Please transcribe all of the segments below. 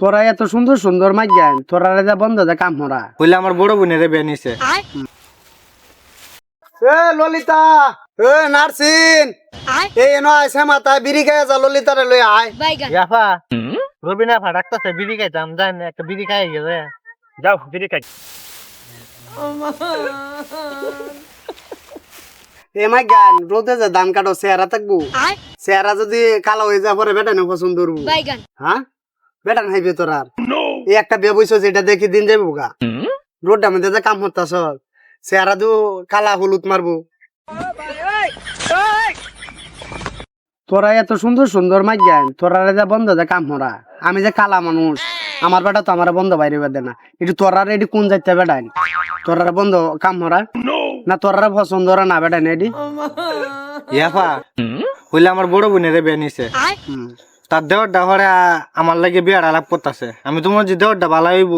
তোরা এত সুন্দর সুন্দর মাই জ্ঞান তোরা যা বন্ধ যা কাম হরা। হইলে আমার বড় বোনের বিয়ে নিছে। এ ললিতা। এ নার্সিন। এই এনো আইসে মাথা বিড়ি খাই যা ললিতারে লই আয়। ইয়াফা রবিনা ফা ডাকতেছে বিড়ি খাইতাম জান একটা বিড়ি খাই গেছে। যাও বিড়ি খাই। এ মাই জ্ঞান রোদে যে ধান কাটো চেহারা থাকব। চেহারা যদি কালো হয়ে যায় পরে বেটা পছন্দ করব। হ্যাঁ? বেটা নাইবে তোর আর। এই একটা বিয়ে বইছ যেটা দেখি দিন যাইবো গা। রোডটা মধ্যে যে কাম হতাস চেহারা দু কালা হলুদ মারবো। তোরা এত সুন্দর সুন্দর মাই জ্ঞান তোরা যা বন্ধ যা কাম হরা। আমি যে কালা মানুষ আমার বেটা তো আমার বন্ধ বাইরে বেদে না। এটি তোরার এটি কোন যাইতে বেটাই তোরার বন্ধ কাম হরা। না তোরার পছন্দ হরা না বেটাই না এটি? ইয়াফা হইলে আমার বড় বোনের বিয়ে নিছে। হুম। তার দেওয়ারটা হরে আমার লাগে বিয়ার আলাপ করতেছে। আমি তোমার যে দেওয়ারটা ভালো হইব।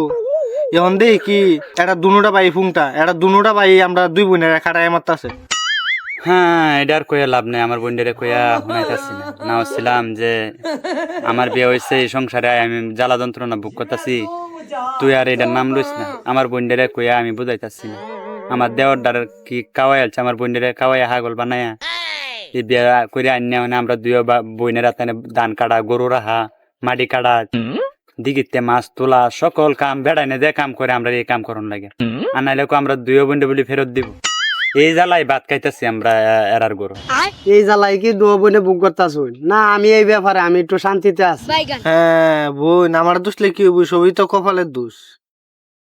এখন দেখি কি, এটা দুনোটা বাই ফুংটা, এটা দুনোটা বাই আমরা দুই বোনের খাটাই মারতাছে। হ্যাঁ আর কইয়া লাভ নেই, আমার বোনডেরে কইয়া শুনাইতাছি না। না হচ্ছিলাম যে আমার বিয়ে হয়েছে, এই সংসারে আমি জ্বালা যন্ত্রণা ভোগ করতেছি। তুই আর এটার নাম লইস না, আমার বোনডেরে কইয়া আমি বুঝাইতাছি না। আমার দেওয়ার দ্বার কি কাওয়াই আছে আমার বোনডেরে কাওয়াই হাগল বানায়া। বিয়ে করে আনিয়া মানে আমরা দুই বইনের হাতে ধান কাটা গরু রাহা মাটি কাটা দিগিতে মাছ তোলা সকল কাম বেড়াইনে দে কাম করে আমরা এই কাম করন লাগে। আর নাইলে আমরা দুই বন্ধু বলি ফেরত দিব। এই জ্বালাই ভাত খাইতেছি আমরা এরার গরু। এই জ্বালাই কি দু বইনে বুক করতাছ না আমি এই ব্যাপারে আমি একটু শান্তিতে আছি। হ্যাঁ বোন আমার দোষ কি হইব? সবই তো কপালের দোষ।